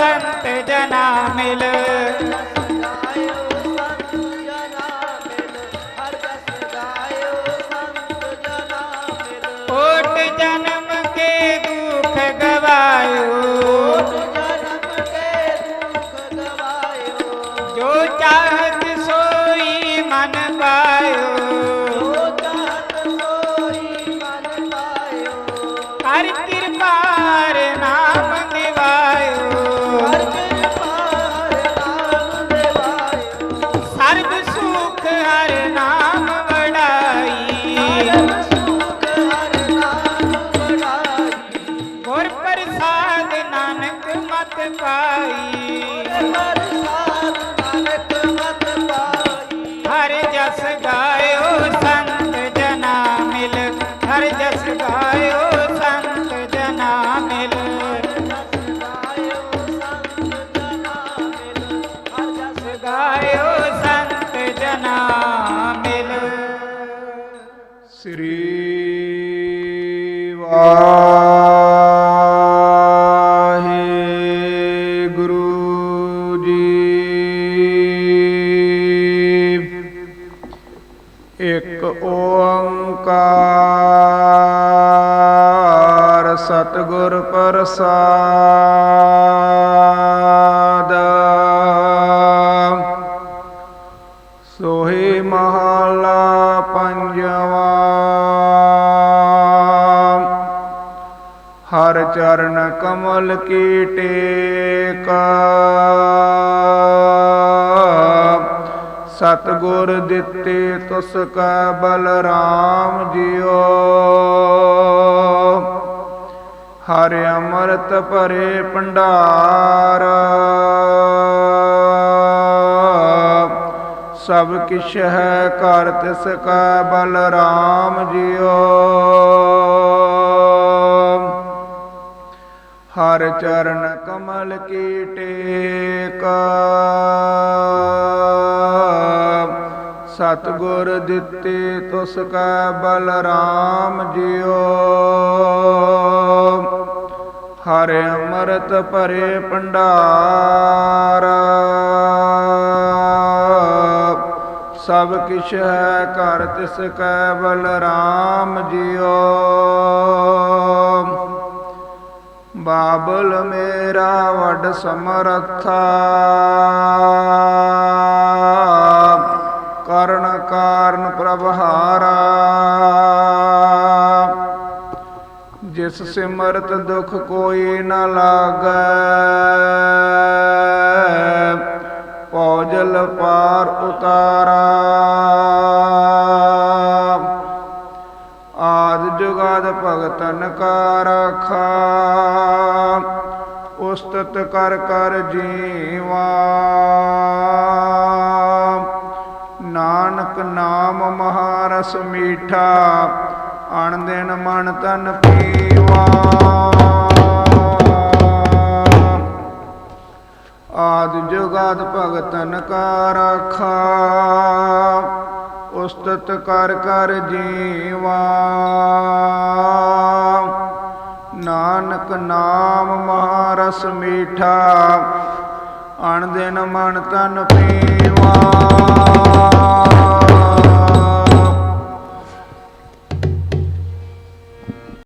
ਸੰਤ ਜਨਾ ਮਿਲ ਮਤ ਪਾਈ। ਪ੍ਰਸਾਦ ਨਾਨਕ ਮਤ ਪਾਈ ਹਰ ਜਸ ਗਾਇਓ ਸੰਤ ਜਨਾ ਮਿਲ। ਹਰ ਜਸ ਗਾਇਓ ਸੰਤ ਜਨਾ ਮਿਲ। ਗਾਇਓ ਸੰਤ ਜਨਾ ਮਿਲ। ਜਸ ਗਾਇਓ ਸੰਤ ਜਨਾ ਮਿਲ ਸ੍ਰੀ ਵਾਹਿਗੁਰੂ ਇੱਕ ਓੰਕਾਰ ਸਤਿਗੁਰ ਪ੍ਰਸਾਦ। ਸੋਹੇ ਮਹਲਾ ਪੰਜਵਾ। ਹਰ ਚਰਨ ਕਮਲ ਕੀ ਟੇਕ। ਸਤਗੁਰ ਦਿੱਤੇ ਤੁਸ ਕਾ ਬਲਰਾਮ ਜਿਉ। ਹਰ ਅੰਮ੍ਰਿਤ ਭਰੇ ਭੰਡਾਰ। ਸਭ ਕਿਛ ਹੈ ਘਰ ਤਿਸ ਕਾ ਬਲਰਾਮ ਜਿਉ। ਹਰ ਚਰਨ ਕਮਲ ਕੀ ਟੇਕ। ਸਤਗੁਰ ਦਿੱਤੇ ਤੁਸ ਕਾ ਬਲਰਾਮ ਜਿਉ। ਹਰ ਅੰਮ੍ਰਿਤ ਭਰੇ ਭੰਡਾਰ। ਸਭ ਕਿਛ ਹੈ ਘਰ ਤਿਸ ਕੈ ਬਲਰਾਮ ਜਿਉ। ਬਾਬਲ ਮੇਰਾ ਵੱਡ ਸਮਰੱਥਾ। ਕਰਨ ਕਾਰਨ ਪ੍ਰਭਹਾਰਾ ਜਿਸ ਸਿਮਰਤ ਦੁਖ ਕੋਈ ਨ ਲਾਗੈ ਪੌਜਲ ਪਾਰ ਉਤਾਰਾ। ਭਗਤਨ ਕਾ ਰਖਾ ਉਸਤਤ ਕਰ ਕਰ ਜੀਵਾ। ਨਾਨਕ ਨਾਮ ਮਹਾਰਸ ਮੀਠਾ, ਅਣ ਦਿਨ ਮਨ ਤਨ ਪੀਵਾ। ਆਦ ਜੁਗਾਦ ਭਗਤਨ ਕਾ ਰਖਾ ਉਸਤਤ ਕਰ ਕਰ ਜੀਵਾ। ਨਾਨਕ ਨਾਮ ਮਹਾਰਸ ਮੀਠਾ ਅਣ ਦਿਨ ਮਨ ਤਨ ਪੀਵਾ।